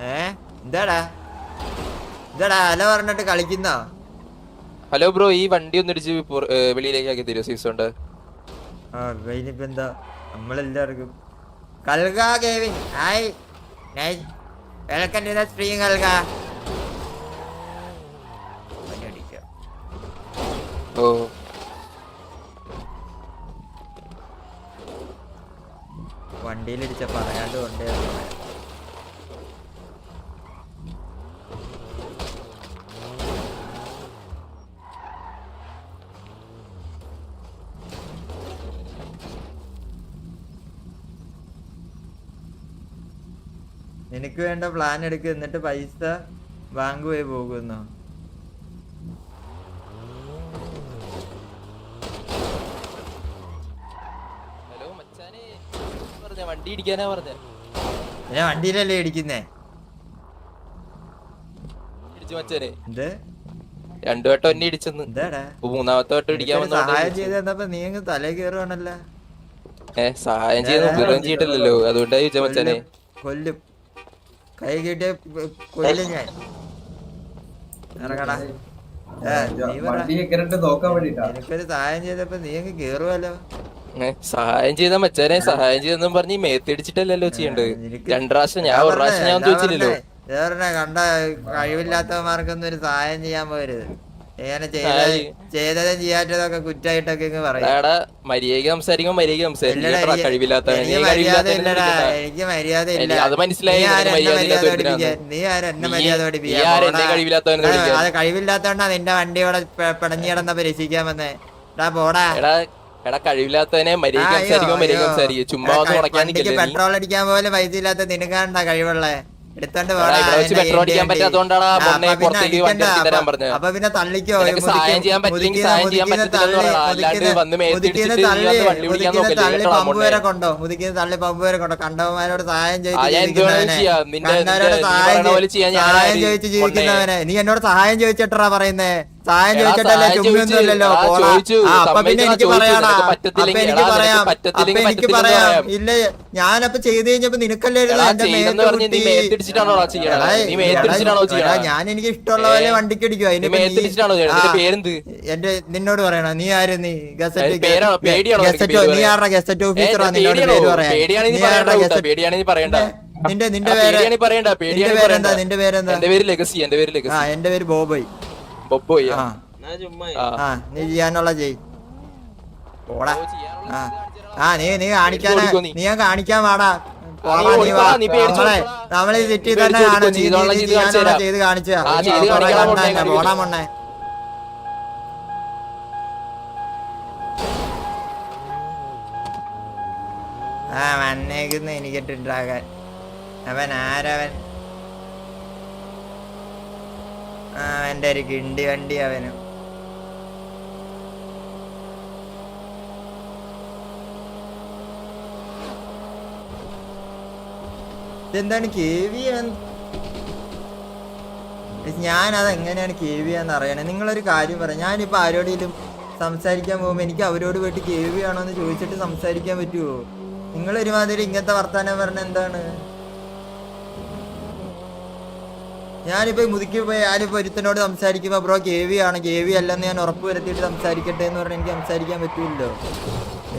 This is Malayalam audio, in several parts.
ഏ? എന്താടാ? എന്താടാ? അല പറഞ്ഞിട്ട് കളിക്കുന്ന? ഹലോ ബ്രോ ഈ വണ്ടി ഒന്ന് ഇടിച്ച് വെളിയിലേക്ക് ആക്കി തരുമോ? സീസ് ഉണ്ട്. ആ ഇനിയിപ്പോ എന്താ? നമ്മളെല്ലാവർക്കും. കൽക ഗേവിൻ. Hi. Nice welcome to the stream കൽക ഓ. വണ്ടിയിലിടിച്ച പറയാണ്ട് കൊണ്ടേ നിനക്ക് വേണ്ട പ്ലാൻ എടുക്കുക എന്നിട്ട് പൈസ ബാങ്ക് പോയി പോകുന്നു ഹലോ മച്ചാനെ പറഞ്ഞ വണ്ടി ഇടിക്കാനാ പറഞ്ഞ. ഞാൻ വണ്ടിയിലല്ലേ ഇടിക്കുന്നേ? ഇടിച്ചു മച്ചാനെ എന്ത്? രണ്ടു വട്ടം എന്നെ ഇടിച്ചെന്ന്. എന്താടാ? മൂന്നാമത്തെ വട്ടം ഇടിക്കാൻ സഹായം ചെയ്ത് തന്നപ്പോ നീ അങ്ങ് തലേ കയറുവാണല്ലോ ഏ സഹായം ചെയ്ത് ഉപദ്രവം ചെയ്തിട്ടില്ലല്ലോ. അതുകൊണ്ടാ ചോദിച്ച മച്ചനെ. കൊല്ലും, കൈ കിട്ടിയ കൊല്ലും ഞാൻ. ഇറങ്ങടാ. എനിക്കൊരു സഹായം ചെയ്തപ്പോ നീ അങ്ങ് കേറുവല്ലോ സഹായം ചെയ്ത മച്ചാനെ സഹായം ചെയ്തെന്നും പറഞ്ഞ് മേത്തടിച്ചിട്ടല്ലല്ലോ ചെയ്യണ്ടത് രണ്ടു പ്രാവശ്യം ഞാൻ ഒരു പ്രാവശ്യം ഞാൻ ചോദിച്ചില്ലല്ലോ. കണ്ട കഴിവില്ലാത്തവന്മാർക്കൊന്നും ഒരു സഹായം ചെയ്യാൻ പോരുത് ചെയ്തതും ചെയ്തത് ചെയ്യാറ്റതൊക്കെ കുറ്റായിട്ടൊക്കെ പറയാം. മര്യാദ സംസാരിക്കുമ്പോ മര്യാദ സംസാരിക്കും. കഴിവില്ലാത്ത എനിക്ക് മര്യാദ ഇല്ല. അത് മനസ്സിലായി നീ ആരെന്നെ മര്യാദ പഠിപ്പിക്കാൻ കഴിവില്ലാത്തോണ്ടാ നിന്റെ വണ്ടി ഇവിടെ പിടഞ്ഞിടന്നപ്പോ രക്ഷിക്കാൻ വന്നേ. എടാ പോടാ. എടാ കഴിവില്ലാത്തതിനെ മര്യാദ സംസാരിക്കുമ്പോ മര്യാദ സംസാരിക്കും. ചുമ്മാ ഒന്ന് ഉടക്കാൻ പെട്രോൾ അടിക്കാൻ പോലും പൈസ ഇല്ലാത്ത നിനക്കാണ്ടാ കഴിവുള്ളേ? എടുത്തോണ്ട് പെട്രോൾ അടിക്കാൻ വണ്ടി അപ്പൊ പിന്നെ സഹായം ചെയ്യാൻ സഹായം ചെയ്യാൻ വന്ന് വണ്ടി നോക്കില്ല? കൊണ്ടോ? തള്ളി വരെ കൊണ്ടോ? സഹായം സഹായം നീ എന്നോട് സഹായം ചോദിച്ചിട്ടാ പറയുന്നേ. സഹായം ചോദിച്ചിട്ടല്ലേ ചുമ്മിയൊന്നുമില്ലല്ലോ ആ അപ്പൊ പിന്നെ എനിക്ക് പറയാനാ അപ്പൊ എനിക്ക് പറയാം. അപ്പൊ എനിക്ക് പറയാം. ഇല്ല ഞാനപ്പൊ ചെയ്ത് കഴിഞ്ഞപ്പോ നിനക്കല്ലേ ഞാൻ എനിക്ക് ഇഷ്ടമുള്ള പോലെ വണ്ടിക്ക് അടിക്കും അതിന് എന്റെ നിന്നോട് പറയണോ? നീ ആര്? നീ ഗസറ്റ് ഗസറ്റോ നീ ആരുടെ ഗസറ്റ് ഓഫീസറാ നിന്നോട് പേര് പറയാം നീ ആരുടെ ഗസറ്റ് പറയണ്ട. നിന്റെ നിന്റെ പേര് നിന്റെ പേരെന്താ? നിന്റെ പേരെന്താ? എന്റെ പേര് ലെഗസി എന്റെ പേര് ലെഗസി. ആ എന്റെ പേര് ബോബോയ്. ബൊബോയ്യ ആ. ആ നീ ചെയ്യാനുള്ള പോടാ. ആ. നീ നീ കാണിക്കാൻ നീ കാണിക്കാൻ വാടാ. പോടാ നീ വാ. നമ്മളെ നമ്മളെ സിറ്റി തന്നെ കാണാം. നീ നീ ചെയ്യാനുള്ള ചെയ്ത് കാണിച്ചാ പോടാ മൊണ്ണേ ആ വന്നേക്കുന്നു എനിക്കിട്ടുണ്ടാകാൻ അവൻ ആരവൻ? അവന്റെ ഒരു കിണ്ടി വണ്ടി അവനും. ഇതെന്താണ് കെ വി ഞാനത് എങ്ങനെയാണ് കെ വി എന്ന് അറിയണേ? നിങ്ങളൊരു കാര്യം പറയാം. ഞാനിപ്പോൾ ആരോടെങ്കിലും സംസാരിക്കാൻ പോകുമ്പോൾ എനിക്ക് അവരോട് പോയിട്ട് കെ ആണോ എന്ന് ചോദിച്ചിട്ട് സംസാരിക്കാൻ പറ്റുമോ നിങ്ങളൊരുമാതിരി ഇങ്ങനത്തെ വർത്തമാനം പറഞ്ഞ എന്താണ്? ഞാനിപ്പോ മുതുക്കി പോയി ഞാനിപ്പോ ഒരുത്തനോട് സംസാരിക്കുമ്പോ ബ്രോ കെ വി ആണ്. കെ വി അല്ലെന്ന് ഞാൻ ഉറപ്പ് വരുത്തിയിട്ട് സംസാരിക്കട്ടെ എന്ന് പറഞ്ഞാൽ എനിക്ക് സംസാരിക്കാൻ പറ്റില്ലല്ലോ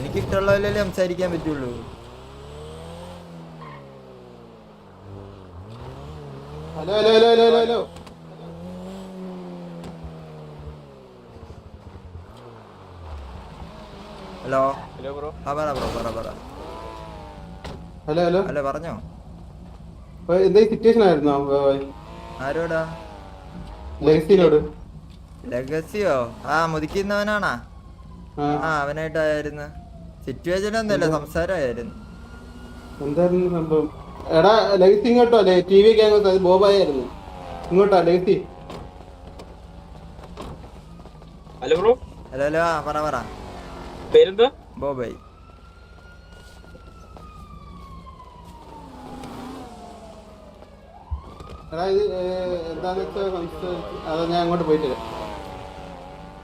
എനിക്ക് ഇഷ്ടമുള്ളവരല്ലേ സംസാരിക്കാൻ പറ്റുള്ളൂ. Hello hello hello hello hello hello. Hello. Bro. പറ ബ്രോ പറ പറ. Hello hello. ഹലോ പറഞ്ഞോ. എന്താ സിറ്റുവേഷൻ ആയിരുന്നു ആരോടാ? ലഗസിയോ ലെഗസിയോ ആ മുതിക്കുന്നവനാണാ ആ. അവനായിട്ടായിരുന്നു. സിറ്റുവേഷൻ ഒന്നുമില്ല സംസാരമായിരുന്നു. എന്തായിരുന്നു സംഭവം? എടാ ലെഗസി ഇങ്ങോട്ടോ? അല്ലേ ടി വി ഒക്കെ ബോബായിരുന്നു ഇങ്ങോട്ടാ legacy hello bro. Hello hello ആ പറ പറ. പേരെന്താ ബോബൈ ഏ, എന്താന്ന് വെച്ചാൽ സംസാരിച്ച് അതാ ഞാൻ അങ്ങോട്ട് പോയിട്ട് വരാം.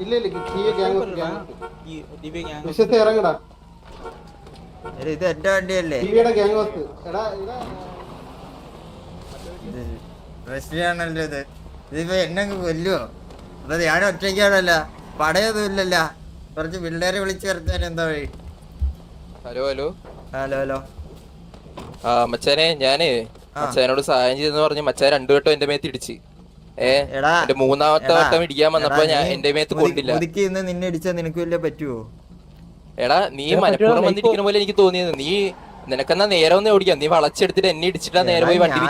ഇല്ല ഇല്ല ടി ഗ്യാങ് ഒക്കെ ഇറങ്ങടാ. ഇത് എന്റെ വണ്ടിയല്ലേ? ടിവിയുടെ ഗ്യാങ് ഹൗസ് എടാ എടാ. റഷ്യയാണല്ലോ ഇത്. ഇതിപ്പോ എന്നെ കൊല്ലുവോ? അപ്പൊ ഞാൻ ഒറ്റയ്ക്കാണല്ല. പടയൊന്നും ഇല്ലല്ല. കുറച്ച് പിള്ളേരെ വിളിച്ചു വരുത്താൻ എന്താ വഴി? Hello hello. Hello hello. ആ മച്ചാനെ ഞാനേ. മച്ചാനോട് സഹായം ചെയ്തെന്ന് പറഞ്ഞ് മച്ചാൻ രണ്ടു വട്ടം എന്റെ മേത്ത് ഇടിച്ച്. ഏഹ് എന്റെ മൂന്നാമത്തെ വട്ടം ഇടിക്കാൻ വന്നപ്പോ ഞാൻ എന്റെ മേത്ത് കൊണ്ടില്ല. നിന്നെ ഇടിച്ചാ നിനക്ക് വല്ല പറ്റുവോ? എടാ നീ മലപ്പുറം വന്നിരിക്കുന്ന പോലെ എനിക്ക് തോന്നിയത്. നീ നിനക്കെന്നാ നേരെ ഒന്ന് ഓടിക്കാം. നീ വളച്ചെടുത്തിട്ട് എന്നെ ഇടിച്ചിട്ടാ നേരെ പോയി വണ്ടി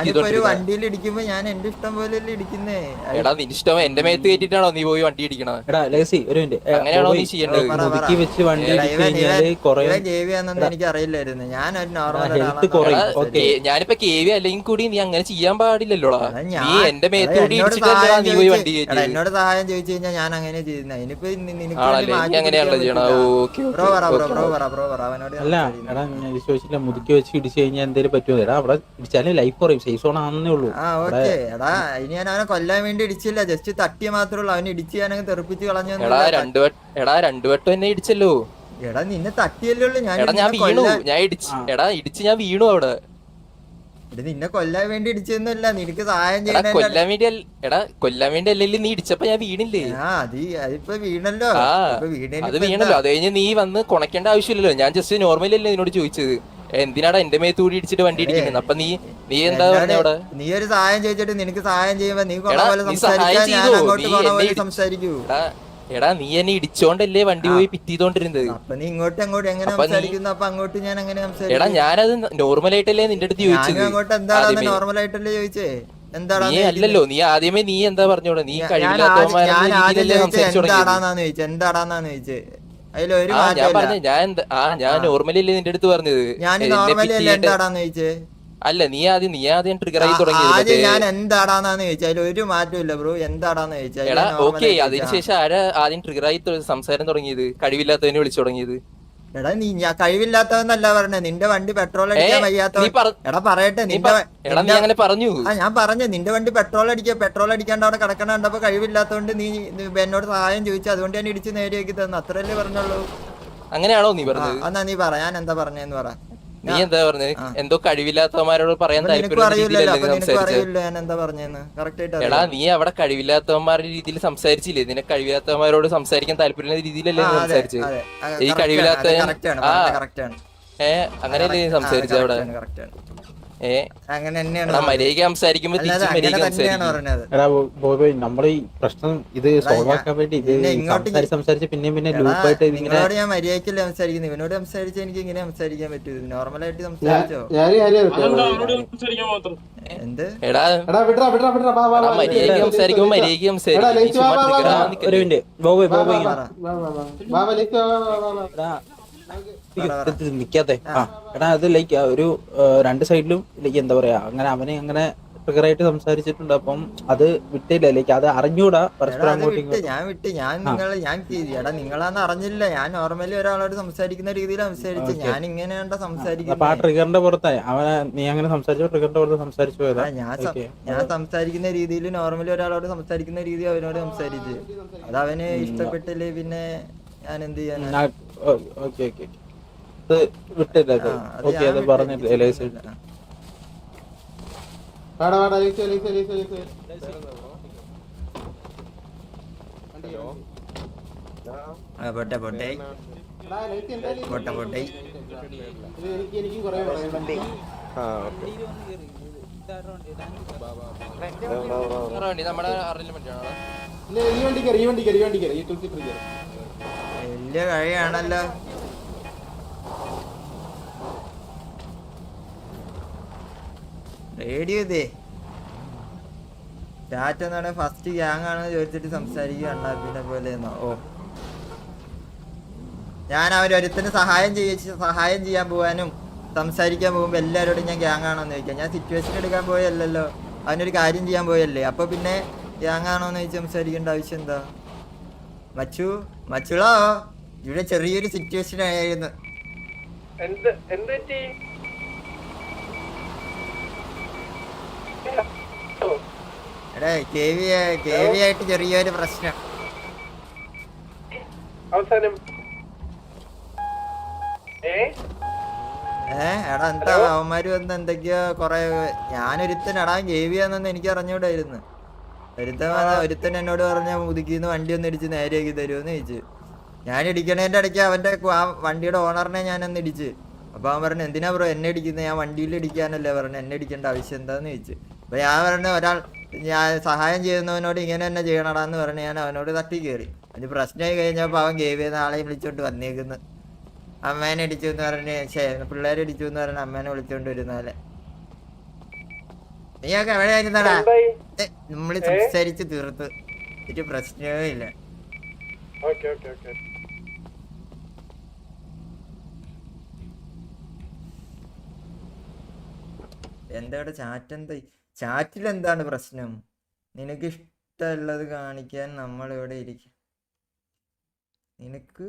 വണ്ടിയിൽ ഇടിക്കുമ്പോ ഞാൻ എന്റെ ഇഷ്ടം പോലെയല്ലേ ഇടിക്കുന്നേ? എടാ നിന്റെ ഇഷ്ടം എന്റെ മേത്ത് കയറ്റിട്ടാണോ നീ പോയി വണ്ടി ഇടിക്കണത്? എടാ ലെഗസി ഒരു മിനിറ്റ്. ഏ, അങ്ങനെയാണോ നീ ചെയ്യേണ്ടത്? പറ, പറ. ഒതുക്കി വെച്ച് വണ്ടി എടാ, ഇടിച്ച് ഇവൻ കഴിഞ്ഞാൽ ഇവൻ കൊറേ ഇവൻ ജേവിയാന്നൊന്നും എനിക്ക് അറിയില്ലായിരുന്നു ഞാൻ ഒരു നോർമൽ ഹെൽത്ത് കുറയും. എടാ, ഓക്കെ കേ- ഞാനിപ്പോ കെ വി അല്ലെങ്കിൽ കൂടി നീ അങ്ങനെ ചെയ്യാൻ പാടില്ലല്ലോടാ. എടാ, നീ എന്റെ മേത്ത് കൂടി എന്നോട് സഹായം നീ പോയി ചോദിച്ച്- വണ്ടി എടാ, കയറ്റി എന്നോട് സഹായം ചോദിച്ചു കഴിഞ്ഞാൽ ഞാൻ അങ്ങനെ ചെയ്യുന്ന. ഇനിയിപ്പോ നി- നിനക്ക് ആണല്ലേ? വേണ്ടി മാറ്റി നീ അങ്ങനെയാണല്ലോ പിടിക്കാൻ ചെയ്യണത്. പറ്റില്ല. ഓക്കേ, ബ്രോ പറ ബ്രോ ബ്രോ പറ ബ്രോ പറ. അവനോട് ഞാൻ അല്ല എടാ ഞാൻ മുതുക്കി വെച്ച് ഇടിച്ചു കഴിഞ്ഞാൽ എന്തേലും പറ്റുമോ? എടാ അവിടെ ഇടിച്ചാലും ലൈഫ് കുറയും. സേഫ് സോൺ ആണെന്നേ ഉള്ളൂ. ആ ഓക്കെ. എടാ ഇനി ഞാൻ അവനെ കൊല്ലാൻ വേണ്ടി ഇടിച്ചില്ല. ജസ്റ്റ് തട്ടി മാത്രമേ ഉള്ളൂ അവനെ ഇടിച്ച് ഞാനങ്ങ് തെറിപ്പിച്ച് കളഞ്ഞു എടാ രണ്ടു വട്ടം എടാ രണ്ടു വട്ടം എന്നെ ഇടിച്ചല്ലോ. എടാ നിന്നെ തട്ടിയല്ലേ ഉള്ളൂ. ഞാൻ എടാ ഞാൻ വീണു. ഞാൻ ഇടിച്ച് എടാ ഇടിച്ച് ഞാൻ വീണു അവിടെ. നിന്നെ കൊല്ലാൻ വേണ്ടി ഇടിച്ചൊന്നുമല്ല നിനക്ക് സഹായം ചെയ്യണ കൊല്ലാൻ വേണ്ടി അല്ല- എടാ കൊല്ലാൻ വേണ്ടി അല്ലല്ലേ നീ ഇടിച്ചപ്പോ ഞാൻ വീണില്ലേ? ആ അത് അതിപ്പോ വീണല്ലോ. അത് വീണല്ലോ? അത് കഴിഞ്ഞ് നീ വന്ന് കൊണക്കേണ്ട ആവശ്യമില്ലല്ലോ. ഞാൻ ജസ്റ്റ് നോർമലല്ലേ നിന്നോട് ചോദിച്ചത്. എന്തിനാടാ എന്റെ മേത്ത് കൂടി ഇടിച്ചിട്ട് വണ്ടി ഇടിക്കുന്നത് അപ്പൊ നീ നീ എന്താ പറഞ്ഞ അവിടെ? നീ ഒരു സഹായം ചോദിച്ചിട്ട് നിനക്ക് സഹായം ചെയ്യുമ്പോ നീ എടാ, പോലെ സംസാരിക്കൂ. എടാ എടാ നീ എന്നെ ഇടിച്ചോണ്ടല്ലേ വണ്ടി പോയി പിറ്റിതോണ്ടിരുന്നത് അപ്പൊ നീ ഇങ്ങോട്ട് അങ്ങോട്ട് എങ്ങനെ സംസാരിക്കുന്നു? അപ്പൊ അങ്ങോട്ട് ഞാൻ അങ്ങനെ എടാ സംസാരിക്കും? ഞാനത് നോർമൽ ആയിട്ടല്ലേ നിന്റെ അടുത്ത് ചോദിച്ചത്? അങ്ങോട്ട് എന്താണ് നോർമൽ ആയിട്ടല്ലേ ചോദിച്ചേ? നീ അല്ലല്ലോ നീ ആദ്യമേ നീ എന്താ പറഞ്ഞോളൂ നീ തുടങ്ങിയത്? എന്താടാന്നാന്ന് ചോദിച്ചത് എന്താടാന്നാന്ന് ചോദിച്ചത് അതിലൊരു ആ ഞാൻ ആ ഞാൻ നോർമലി അല്ലേ നിന്റെ അടുത്ത് പറഞ്ഞത്? ഞാൻ നോർമലി അല്ല എന്താടാന്ന് ചോദിച്ചേ? അല്ല നീ ആദ്യം നീ ആദ്യം ട്രിഗർ ആയി തുടങ്ങി ഞാൻ എന്താടാന്നാന്ന് ചോദിച്ചാൽ ഒരു മാറ്റവും ഇല്ല ബ്രോ. എന്താടാന്ന് ചോദിച്ചാൽ ഓക്കെ അതിനുശേഷം ആരാ ആദ്യം ട്രിഗർ ആയി സംസാരം തുടങ്ങിയത്? കഴിവില്ലാത്തതിനെ വിളിച്ചു തുടങ്ങിയത്. എടാ നീ ഞാൻ കഴിവില്ലാത്തവന്നല്ല പറഞ്ഞേ. നിന്റെ വണ്ടി പെട്രോൾ അടിക്കാൻ വയ്യാത്തവൻ. എടാ പറയട്ടെ. നിന്റെ അങ്ങനെ പറഞ്ഞു. ആ ഞാൻ പറഞ്ഞു. നിന്റെ വണ്ടി പെട്രോൾ അടിക്കുക പെട്രോൾ അടിക്കാണ്ട് അവിടെ കിടക്കണ കണ്ടപ്പോ കഴിവില്ലാത്തോണ്ട് നീ എന്നോട് സഹായം ചോദിച്ചു. അതുകൊണ്ട് ഞാൻ ഇടിച്ച് നേരെയാക്കി തന്നു. അത്രല്ലേ പറഞ്ഞുള്ളൂ. അങ്ങനെയാണോ നീ പറഞ്ഞു അന്നാ എന്നാ നീ പറ. ഞാൻ എന്താ പറഞ്ഞെന്ന് പറ. നീ എന്താ പറഞ്ഞ? എന്തോ കഴിവില്ലാത്തവന്മാരോട് പറയാൻ താല്പര്യം എടാ നീ അവിടെ കഴിവില്ലാത്തവന്മാരുടെ രീതിയിൽ സംസാരിച്ചില്ലേ? നിന്നെ കഴിവില്ലാത്തവന്മാരോട് സംസാരിക്കാൻ താല്പര്യം രീതിയിലല്ലേ സംസാരിച്ച്? സംസാരിച്ചത് ഈ കഴിവില്ലാത്ത ഏഹ് ആ. അങ്ങനെയല്ലേ നീ സംസാരിച്ചത് അവിടെ? അങ്ങനെ തന്നെയാണ്. മര്യാദയ്ക്ക് സംസാരിക്കുമ്പോ തിരിച്ച് മര്യാദയ്ക്ക് സംസാരിക്കും നമ്മൾ ഈ പ്രശ്നം ഇത് സോൾവ് ആക്കാൻ വേണ്ടി ഇത് സംസാരിച്ച് സംസാരിച്ച് പിന്നെയും പിന്നെ ലൂപ്പായിട്ട് നിങ്ങളോട് ഞാൻ മര്യാദക്കല്ലേ സംസാരിക്കുന്നത് ഇവനോട് സംസാരിച്ച് എനിക്ക് ഇങ്ങനെ സംസാരിക്കാൻ പറ്റൂ സംസാരിച്ചോ അതെന്താ അവനോട് സംസാരിക്കാൻ എന്ത് എടാ മര്യാദയ്ക്ക് സംസാരിക്കുമ്പോ മര്യാദയ്ക്ക് സംസാരിക്കും നീ വാ, വാ, വാ. ആവാൻ ഒരു മിനിറ്റ് ബോബോയ് ബോബോയ് നിക്കാത്തെ. ആ. എടാ അത് ലൈക്ക് ഒരു രണ്ട് സൈഡിലും ലൈക്ക് എന്താ പറയാ അങ്ങനെ അവനെ അങ്ങനെ ായിട്ട് സംസാരിച്ചിട്ടുണ്ട്. അപ്പം അത് വിട്ടില്ല ലൈക്ക് അത് അറിഞ്ഞൂടാ പരസ്പരം അങ്ങോട്ടും ഇങ്ങോട്ടും. ഞാൻ വിട്ട്. ഞാൻ നിങ്ങൾ ഞാൻ ചെയ്തിടാ എടാ നിങ്ങളാന്ന് അറിഞ്ഞില്ല. ഞാൻ നോർമലി ഒരാളോട് സംസാരിക്കുന്ന രീതിയിൽ സംസാരിച്ചു. ഞാൻ ഇങ്ങനെയാണ്ട അപ്പൊ ആ ട്രിഗറിന്റെ പുറത്തായി. അവനെ നീ അങ്ങനെ സംസാരിച്ചു ട്രിഗറിന്റെ പുറത്ത് സംസാരിച്ചു പോയതാ? ഞാൻ ഞാൻ സംസാരിക്കുന്ന രീതിയിൽ നോർമലി ഒരാളോട് സംസാരിക്കുന്ന രീതി അവനോട് സംസാരിച്ചു. അത് അവന് ഇഷ്ടപ്പെട്ടില്ലേ പിന്നെ ഞാൻ എന്ത് ചെയ്യാനാ? ഓക്കെ ഓക്കെ അത് വിട്ടില്ല ഓക്കെ പറഞ്ഞില്ല എലൈസ്. വാടാ വാടാ പോട്ടെ പോട്ടെ. പോട്ടെ പോട്ടെ. നമ്മുടെ ഈ വണ്ടി കയറി ഈ വണ്ടി കയറി ഈ വണ്ടി കയറി. ഈ തുളസി ഫ്രീ കയറി. വലിയ കഴിയാണല്ലോ. റേഡിയോ ഇതേ. ചാറ്റ് എന്നാണ് ഫസ്റ്റ് ഗ്യാങ് ആണെന്ന് ചോദിച്ചിട്ട് സംസാരിക്കുക അണ്ണാപ്പിനെ പോലെ ഓ. ഞാൻ അവരൊരുത്തിന് സഹായം ചെയ്യ സഹായം ചെയ്യാൻ പോകാനും സംസാരിക്കാൻ പോകുമ്പോൾ എല്ലാവരോടും ഞാൻ ഗ്യാങ് ആണോന്ന് ചോദിക്കാം. ഞാൻ സിറ്റുവേഷൻ എടുക്കാൻ പോയല്ലോ അവനൊരു കാര്യം ചെയ്യാൻ പോയല്ലേ. അപ്പൊ പിന്നെ ഗ്യാങ് ആണോന്ന് ചോദിച്ച് സംസാരിക്കേണ്ട ആവശ്യം എന്താ? മച്ചു? മച്ചുളോ? ഇവിടെ ചെറിയൊരു സിറ്റുവേഷൻ ആയിരുന്നു. എന്ത് എന്ത് പറ്റി? എടേ കെ വി കെ വി ആയിട്ട് ചെറിയൊരു പ്രശ്നം. അവസാനം. ഏ? എടാ എന്താ അവന്മാര് വന്ന് എന്തൊക്കെയോ കൊറേ ഞാനൊരുത്തനടാ എടാ ആണെന്ന് എനിക്ക് അറിഞ്ഞൂടായിരുന്നു. ഒരുത്തൻ ഒരുത്തൻ എന്നോട് പറഞ്ഞ മുതുക്കിന്ന് വണ്ടി ഒന്ന് ഇടിച്ച് നേരെയാക്കി തരുമെന്ന് ചോദിച്ചു. ഞാൻ ഇടിക്കണേന്റെ ഇടയ്ക്ക് അവന്റെ ആ വണ്ടിയുടെ ഓണറിനെ ഞാൻ ഒന്ന് ഇടിച്ച്. അപ്പൊ അവൻ പറഞ്ഞു എന്തിനാ ബ്രോ എന്നെ ഇടിക്കുന്നത് ഞാൻ വണ്ടിയിൽ ഇടിക്കാനല്ലേ പറഞ്ഞു? എന്നെ ഇടിക്കേണ്ട ആവശ്യം എന്താന്ന് ചോദിച്ചു. അപ്പൊ ഞാൻ പറഞ്ഞു ഒരാൾ ഞാൻ സഹായം ചെയ്യുന്നവനോട് ഇങ്ങനെ തന്നെ ചെയ്യണടാന്ന് പറഞ്ഞു ഞാൻ അവനോട് തട്ടി കയറി അത് പ്രശ്നമായി കഴിഞ്ഞപ്പോൾ അവൻ ഗേവിയെന്ന് ആളെയും വിളിച്ചോണ്ട് വന്നേക്കുന്നു. അമ്മേനെ ഇടിച്ചു എന്ന് പറഞ്ഞ് ശേ പിള്ളേരെ ഇടിച്ചു എന്ന് പറഞ്ഞ് അമ്മേനെ വിളിച്ചോണ്ട് വരുന്നാലെ നീയൊക്കെ എവിടെയായിരുന്നടാ? നമ്മൾ സംസാരിച്ച് തീർത്ത്. ഒരു പ്രശ്നവും ഇല്ല ഓക്കെ ഓക്കെ ഓക്കെ എന്താ ചാറ്റ് എന്താ ചാറ്റിൽ എന്താണ് പ്രശ്നം? നിനക്ക് ഇഷ്ടമുള്ളത് കാണിക്കാൻ നമ്മൾ ഇവിടെ ഇരിക്കും. നിനക്ക്